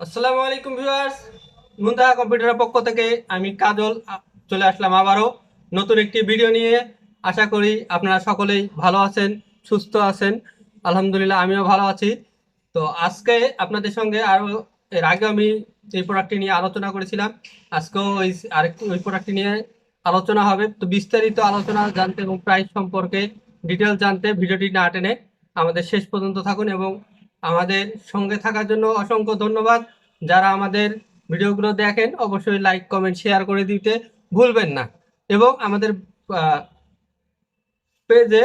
আসসালামু আলাইকুম ভিউয়ার্স। মুন্তাহা কম্পিউটারের পক্ষ থেকে আমি কাজল চলে আসলাম আবারও নতুন একটি ভিডিও নিয়ে। আশা করি আপনারা সকলেই ভালো আছেন, সুস্থ আছেন। আলহামদুলিল্লাহ, আমিও ভালো আছি। তো আজকে আপনাদের সঙ্গে আরও, এর আগে আমি এই প্রোডাক্টটি নিয়ে আলোচনা করেছিলাম। আজকেও ওই আরেকটি, ওই প্রোডাক্টটি নিয়ে আলোচনা হবে। তো বিস্তারিত আলোচনা জানতে এবং প্রাইস সম্পর্কে ডিটেলস জানতে ভিডিওটি না টেনে আমাদের শেষ পর্যন্ত থাকুন এবং আমাদের সঙ্গে থাকার জন্য অসংখ্য ধন্যবাদ। যারা আমাদের ভিডিওগুলো দেখেন, অবশ্যই লাইক কমেন্ট শেয়ার করে দিতে ভুলবেন না। এবং আমাদের পেজে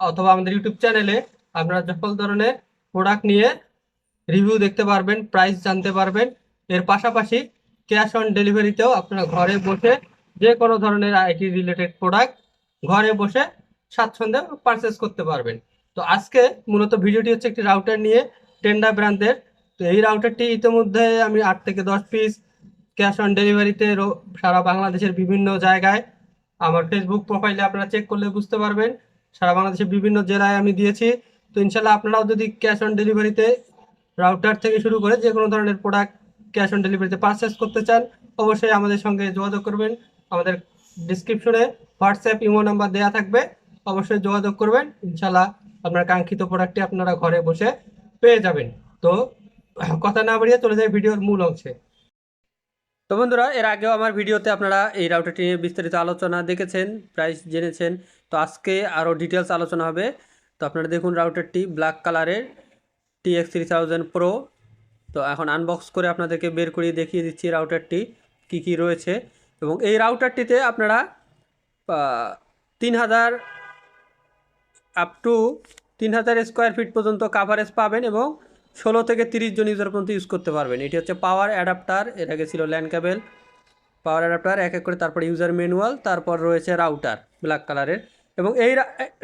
অথবা আমাদের ইউটিউব চ্যানেলে আপনারা সকল ধরনের প্রোডাক্ট নিয়ে রিভিউ দেখতে পারবেন প্রাইস জানতে পারবেন। এর পাশাপাশি ক্যাশ অন ডেলিভারিতেও আপনারা ঘরে বসে যে কোনো ধরনের আইটি রিলেটেড প্রোডাক্ট ঘরে বসে স্বাচ্ছন্দ্যে পারচেস করতে পারবেন। তো আজকে মূলত ভিডিওটি হচ্ছে একটি রাউটার নিয়ে টেন্ডা ব্র্যান্ডের তো এই রাউটারটি ইতিমধ্যে আমি আট থেকে দশ পিস ক্যাশ অন ডেলিভারিতে সারা বাংলাদেশের বিভিন্ন জায়গায়। আমার ফেসবুক প্রোফাইলে আপনারা চেক করলে বুঝতে পারবেন। সারা বাংলাদেশের বিভিন্ন জেলায় আমি দিয়েছি। তো ইনশাল্লাহ আপনারাও যদি ক্যাশ অন ডেলিভারিতে রাউটার থেকে শুরু করে যে কোনো ধরনের প্রোডাক্ট ক্যাশ অন ডেলিভারিতে পারচেস করতে চান, অবশ্যই আমাদের সঙ্গে যোগাযোগ করবেন। আমাদের ডিসক্রিপশনে হোয়াটসঅ্যাপ ইমো নাম্বার দেওয়া থাকবে। অবশ্যই যোগাযোগ করবেন। ইনশাল্লাহ আপনার কাঙ্ক্ষিত প্রোডাক্টটি আপনারা ঘরে বসে পেয়ে যাবেন। তো, কথা না বাড়িয়ে চলে যায় ভিডিওর মূল অংশে। তো বন্ধুরা, এর আগেও আমার ভিডিওতে আপনারা এই রাউটারটি নিয়ে বিস্তারিত আলোচনা দেখেছেন প্রাইস জেনেছেন। তো আজকে আরও ডিটেলস আলোচনা হবে। তো আপনারা দেখুন রাউটারটি ব্ল্যাক কালারের T X three thousand pro তো এখন আনবক্স করে আপনাদেরকে বের করিয়ে দেখিয়ে দিচ্ছি রাউটারটি কি কি রয়েছে। এবং এই রাউটারটিতে আপনারা তিন হাজার আপ টু তিন হাজার স্কোয়ার ফিট পর্যন্ত কাভারেজ পাবেন এবং ষোলো থেকে তিরিশ জন ইউজার পর্যন্ত ইউজ করতে পারবেন। এটি হচ্ছে পাওয়ার অ্যাডাপ্টার এর আগে ছিল ল্যান্ড কেবেল পাওয়ার অ্যাডাপ্টার এক এক করে তারপর ইউজার ম্যানুয়াল তারপর রয়েছে রাউটার ব্ল্যাক কালারের এবং এই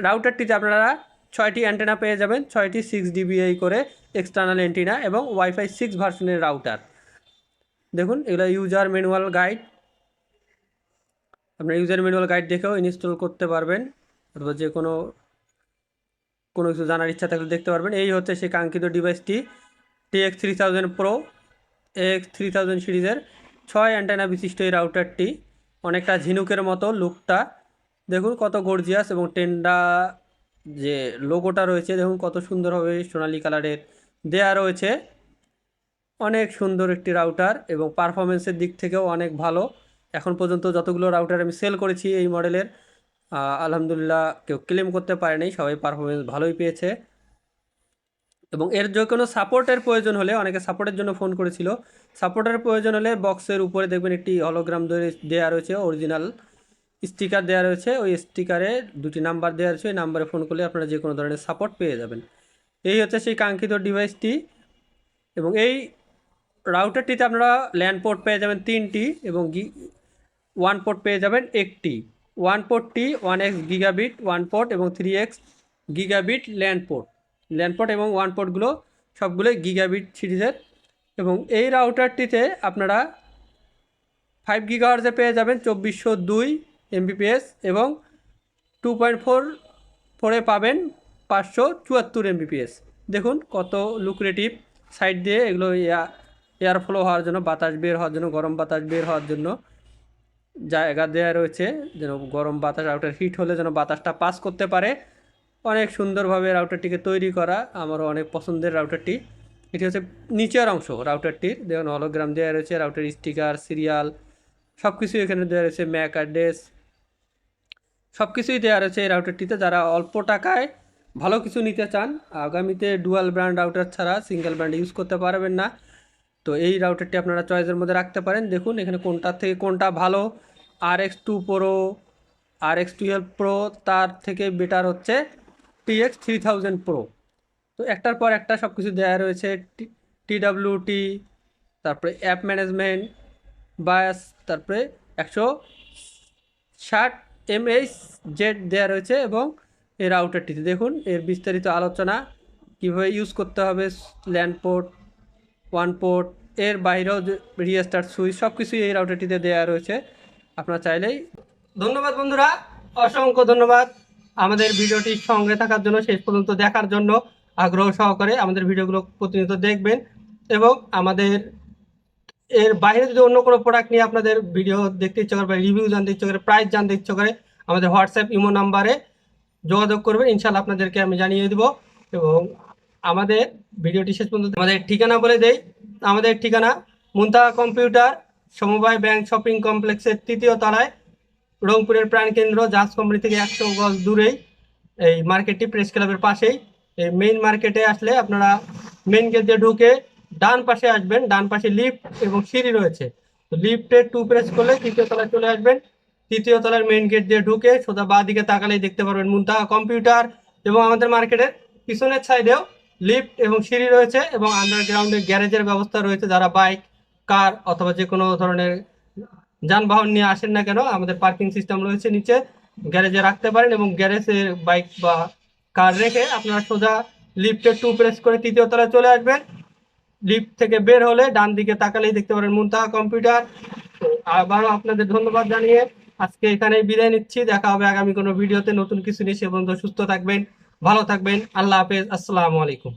রাউটারটিতে আপনারা ছয়টি অ্যান্টেনা পেয়ে যাবেন, ছয়টি সিক্স ডিবিআই করে এক্সটার্নাল অ্যান্টিনা এবং ওয়াইফাই সিক্স ভার্সনের রাউটার দেখুন, এগুলো ইউজার ম্যানুয়াল গাইড আপনার ইউজার ম্যানুয়াল গাইড দেখেও ইনস্টল করতে পারবেন, অথবা যে কোনো কোনো কিছু জানার ইচ্ছা থাকলে দেখতে পারবেন। এই হচ্ছে সেই কাঙ্ক্ষিত ডিভাইসটি T X three thousand pro X three thousand সিরিজের ছয় অ্যান্টেনা বিশিষ্ট এই রাউটারটি অনেকটা ঝিনুকের মতো লুকটা দেখুন কত গর্জিয়াস এবং টেন্ডা যে লোগোটা রয়েছে, দেখুন কত সুন্দরভাবে সোনালি কালারের। দেয়া রয়েছে অনেক সুন্দর একটি রাউটার এবং পারফরমেন্সের দিক থেকেও অনেক ভালো। এখন পর্যন্ত যতগুলো রাউটার আমি সেল করেছি এই মডেলের আলহামদুলিল্লাহ কেউ ক্লেম করতে পারেনি, সবাই পারফরমেন্স ভালোই পেয়েছে। এবং এর যে কোনো সাপোর্টের প্রয়োজন হলে, অনেকে সাপোর্টের জন্য ফোন করেছিল। সাপোর্টের প্রয়োজন হলে বক্সের উপরে দেখবেন একটি হলোগ্রাম দেওয়া রয়েছে অরিজিনাল স্টিকার দেওয়া রয়েছে। ওই স্টিকারে দুটি নাম্বার দেওয়া রয়েছে, ওই নাম্বারে ফোন করলে আপনারা যে কোনো ধরনের সাপোর্ট পেয়ে যাবেন। এই হচ্ছে সেই কাঙ্ক্ষিত ডিভাইসটি এবং এই রাউটারটিতে আপনারা ল্যান্ড পোর্ট পেয়ে যাবেন তিনটি এবং ওয়ান পোর্ট পেয়ে যাবেন একটি। ওয়ান পোর্টটি one x gigabit, one port এবং three x gigabit LAN port. LAN port এবং ওয়ান পোর্টগুলো সবগুলোই গিগাবিট সিরিজের এবং এই রাউটারটিতে আপনারা ফাইভ গিগাহার্জে পেয়ে যাবেন চব্বিশশো দুই এমবিপিএস এবং টু পয়েন্ট ফোর, ফোরে পাবেন পাঁচশো চুয়াত্তর এমবিপিএস। দেখুন কত লুক্রেটিভ সাইড দিয়ে এগুলো এয়ার ফ্লো হওয়ার জন্য, বাতাস বের হওয়ার জন্য, গরম বাতাস বের হওয়ার জন্য জায়গা দেওয়া রয়েছে, যেন গরম বাতাস রাউটার হিট হলে যেন বাতাসটা পাস করতে পারে। অনেক সুন্দরভাবে রাউটারটিকে তৈরি করা, আমারও অনেক পছন্দের রাউটারটি এটি হচ্ছে নিচের অংশ রাউটারটির দেখুন হলোগ্রাম দেওয়া রয়েছে রাউটার স্টিকার সিরিয়াল সব কিছুই এখানে দেওয়া রয়েছে ম্যাক অ্যাড্রেস সব কিছুই দেওয়া রয়েছে এই রাউটারটিতে যারা অল্প টাকায় ভালো কিছু নিতে চান, আগামীতে ডুয়াল ব্র্যান্ড রাউটার ছাড়া সিঙ্গেল ব্র্যান্ড ইউজ করতে পারবেন না। তো এই রাউটারটি আপনারা চয়েসের মধ্যে রাখতে পারেন। দেখুন এখানে কোনটার থেকে কোনটা ভালো আর এক্স টু প্রো আর এক্স টুয়েলভ প্রো তার থেকে বেটার হচ্ছে T X three thousand pro তো একটার পর একটা সব কিছু দেওয়া রয়েছে টি তারপরে অ্যাপ ম্যানেজমেন্ট বায়াস তারপরে একশো ষাট এমএইচ জেড দেওয়া রয়েছে এবং এই রাউটারটিতে দেখুন, এর বিস্তারিত আলোচনা কীভাবে ইউজ করতে হবে ল্যান্ড পোর্ট ওয়ান পোর্ট এর বাইরেও রিস্টার্ট সুইচ সব কিছুই এই রাউটারটিতে দেওয়া রয়েছে। আপনারা চাইলেই ধন্যবাদ বন্ধুরা, অসংখ্য ধন্যবাদ। আমাদের ভিডিওটি সঙ্গে থাকার জন্য, শেষ পর্যন্ত দেখার জন্য আগ্রহ সহকারে আমাদের ভিডিওগুলো প্রতিনিয়ত দেখবেন এবং আমাদের এর বাইরে যদি অন্য কোনো প্রোডাক্ট নিয়ে আপনাদের ভিডিও দেখতে ইচ্ছা করে বা রিভিউ জানতে ইচ্ছা করে প্রাইস জানতে ইচ্ছে করে, আমাদের হোয়াটসঅ্যাপ ইমো নাম্বারে যোগাযোগ করবেন। ইনশাল্লাহ আপনাদেরকে আমি জানিয়ে দেবো এবং আমাদের ভিডিওটি শেষ পর্যন্ত আমাদের ঠিকানা বলে দেই। আমাদের ঠিকানা মুন্তাহা কম্পিউটার সমবায় ব্যাংক শপিং কমপ্লেক্সের তৃতীয় তলায় রংপুরের প্রাণকেন্দ্র জাহাজ কোম্পানি থেকে একশো গজ দূরেই এই মার্কেটটি প্রেস ক্লাবের পাশেই। এই মেইন মার্কেটে আসলে আপনারা মেইন গেট দিয়ে ঢুকে ডান পাশে আসবেন, ডান পাশে লিফট এবং সিঁড়ি রয়েছে। তো লিফটে টু প্রেস করলে তৃতীয় তলায় চলে আসবেন। তৃতীয় তলার মেইন গেট দিয়ে ঢুকে সোজা বাঁ দিকে তাকালেই দেখতে পারবেন মুন্তাহা কম্পিউটার এবং আমাদের মার্কেটের পিছনের সাইডেও লিফট এবং সিঁড়ি রয়েছে এবং আন্ডারগ্রাউন্ডে গ্যারেজের ব্যবস্থা রয়েছে। যারা বাইক কার অথবা যে কোনো ধরনের যানবাহন নিয়ে আসেন না কেন, আমাদের পার্কিং সিস্টেম রয়েছে নিচে, গ্যারেজে রাখতে পারেন এবং গ্যারেজে বাইক বা কার রেখে আপনারা সোজা লিফটে টু প্রেস করে তৃতীয় তলায় চলে আসবেন। লিফট থেকে বের হলে ডান দিকে তাকালেই দেখতে পারেন মুনতাহা কম্পিউটার। আবারও আপনাদের ধন্যবাদ জানিয়ে আজকে এখানেই বিদায় নিচ্ছি। দেখা হবে আগামী কোনো ভিডিওতে। নতুন কিছু নিয়ে সে পর্যন্ত সুস্থ থাকবেন, ভালো থাকবেন। আল্লাহ হাফেজ। আসসালামু আলাইকুম।